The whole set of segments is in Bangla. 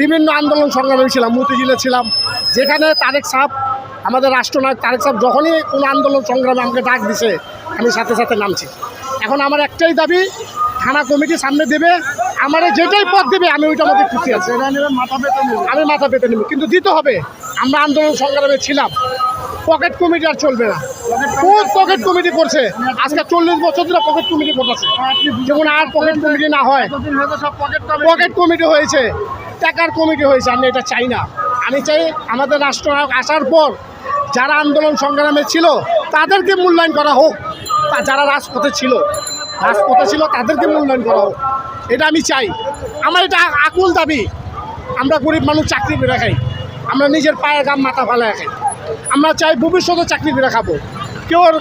বিভিন্ন আন্দোলন সংগ্রামে ছিলাম মতিঝিলে ছিলাম। যেখানে তারেক সাহেব, আমাদের রাষ্ট্রনায়ক তারেক সাহেব যখনই কোনো আন্দোলন সংগ্রামে আমাকে ডাক দিছে, আমি সাথে সাথে নামছি। এখন আমার একটাই দাবি, থানা কমিটি সামনে দেবে, আমার যেটাই পথ দেবে, আমি ওইটার মধ্যে খুশি আছি। আমি মাথা পেতে নেব। কিন্তু দিতে হবে, আমরা আন্দোলন সংগ্রামে ছিলাম। পকেট কমিটি আর চলবে না। খুব পকেট কমিটি করছে। আজকে চল্লিশ বছর ধরে পকেট কমিটি করতেছে। যেমন আর পকেট কমিটি না হয়, পকেট কমিটি হয়েছে। টাকার কমিটি হয়েছে আমি এটা চাই না। আমি চাই আমাদের রাষ্ট্রনায়ক আসার পর যারা আন্দোলন সংগ্রামে ছিল তাদেরকে মূল্যায়ন করা হোক। তা যারা রাজপথে ছিল রাজপথে ছিল তাদেরকে মূল্যায়ন করা হোক। এটা আমি চাই। আমার এটা আকুল দাবি। আমরা গরিব মানুষ চাকরি করে খাই। আমরা নিজের পায়ে গাম মাথা ফালায় খাই। আমরা চাই ভবিষ্যতে চাকরি করে খাব। কেউর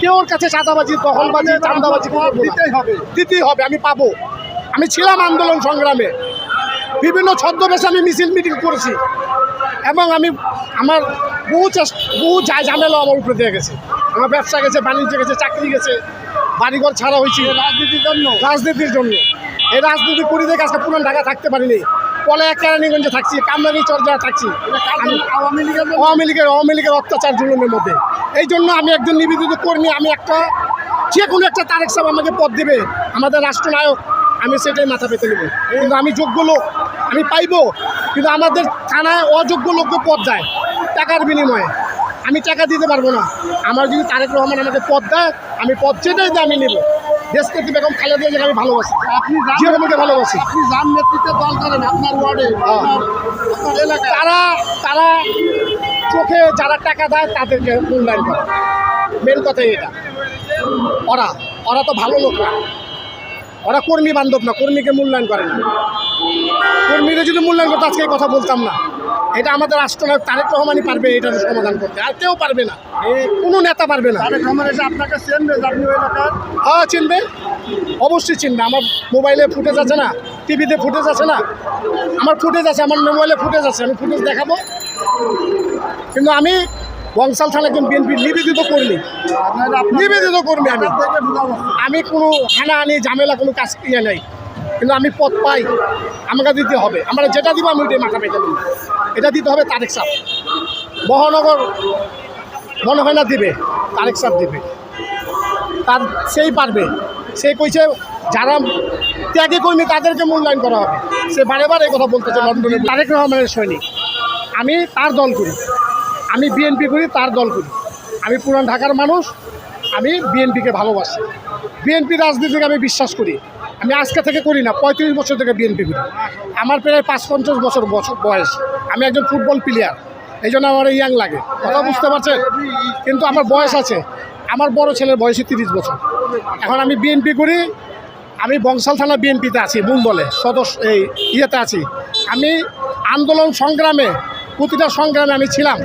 কেউর কাছে চাঁদাবাজি দখলবাজি চান্দাবাজি। দিতেই হবে। দিতেই হবে। আমি পাবো। আমি ছিলাম আন্দোলন সংগ্রামে। বিভিন্ন ছদ্মবেশে আমি মিছিল মিটিং করেছি। এবং আমি আমার বহু চেষ্টা বহু যা ঝামেলা আমার উপরে দিয়ে গেছে। আমার ব্যবসা গেছে বাণিজ্য গেছে চাকরি গেছে বাড়িঘর ছাড়া হয়েছে। রাজনীতির জন্য? রাজনীতির জন্য। এই রাজনীতি করি দেখে আজকে পুরান ঢাকা থাকতে পারিনি। পলে এক কেরানীগঞ্জে থাকছি কামরানি চর্যা থাকছি। আওয়ামী লীগের। আওয়ামী লীগের আওয়ামী লীগের অত্যাচার জুলুমের মধ্যে। এই জন্য আমি একজন নিবেদিত কর্মী আমি একটা যে কোনো একটা তারেক সাহেব আমাকে পদ দেবে। আমাদের রাষ্ট্রনায়ক আমি সেটাই মাথা পেতে নেব। কিন্তু আমি যোগ্য লোক আমি পাইবো কিন্তু আমাদের থানায় অযোগ্য লোককে পদ দেয় টাকার বিনিময়ে। আমি টাকা দিতে পারব না। আমার যদি তারেক রহমান আমাকে পদ দেয় আমি পদ যেটাই দেয় আমি নেব। দেশকে বেগম খালেদা জিয়াকে আমি ভালোবাসি। আপনি ভালোবাসি। আপনি যান নেতৃত্বে দল করেন আপনার ওয়ার্ডে আপনার এলাকায়। তারা তারা চোখে যারা টাকা দেয় তাদেরকে মূল্যায়ন করে। মেন কথাই এটা। ওরা ওরা তো ভালো লোক না। ওরা কর্মী বান্ধব না কর্মীকে মূল্যায়ন করে না। কর্মীরা যদি মূল্যায়ন করতো আজকে কথা বলতাম না। এটা আমাদের রাষ্ট্রনায়ক তারেক রহমানই পারবে এটার সমাধান করতে আর কেউ পারবে না। কোনো নেতা পারবে না। তারেক রহমান এসে আপনাকে চেনবে আপনি এলাকার হ্যাঁ চিনবে। অবশ্যই চিনবে। আমার মোবাইলে ফুটেজ আছে না টিভিতে ফুটেজ আছে না। আমার ফুটেজ আছে আমার মোবাইলে ফুটেজ আছে আমি ফুটেজ দেখাবো। কিন্তু আমি বংশাল থানা একজন বিএনপি নিবেদিত কর্মী। নিবেদিত কর্মী আমি। আমি কোনো হানাহানি ঝামেলা কোনো কাজ ইয়ে নাই। কিন্তু আমি পথ পাই আমাকে দিতে হবে। আমরা যেটা দিব আমি ওইটাই মাথা পেতে দেবো এটা দিতে হবে তারেক সাহ মহানগর মনে হয় না দিবে তারেক সাহ দিবে। তার সেই পারবে। সে কইছে যারা ত্যাগী কর্মী তাদেরকে মূল্যায়ন করা হবে। সে বারে বারে এই কথা বলতেছে লন্ডনে তারেক রহমানের সৈনিক। আমি তার দল করি। আমি বিএনপি করি, তার দল করি। আমি পুরান ঢাকার মানুষ, আমি বিএনপিকে ভালোবাসি। বিএনপি রাজনীতিকে আমি বিশ্বাস করি। আমি আজকে থেকে করি না, পঁয়ত্রিশ বছর থেকে বিএনপি করি। আমার প্রায় পাঁচ পঞ্চাশ বছর বছর বয়স। আমি একজন ফুটবল প্লেয়ার এই জন্য আমার ইয়াং লাগে। কথা বুঝতে পারছেন? কিন্তু আমার বয়স আছে। আমার বড় ছেলের বয়সে তিরিশ বছর। এখন আমি বিএনপি করি, আমি বংশাল থানা বিএনপিতে আছি মূল দলে সদস্য, এই ইয়েতে আছি। আমি আন্দোলন সংগ্রামে, প্রতিটা সংগ্রামে আমি ছিলাম।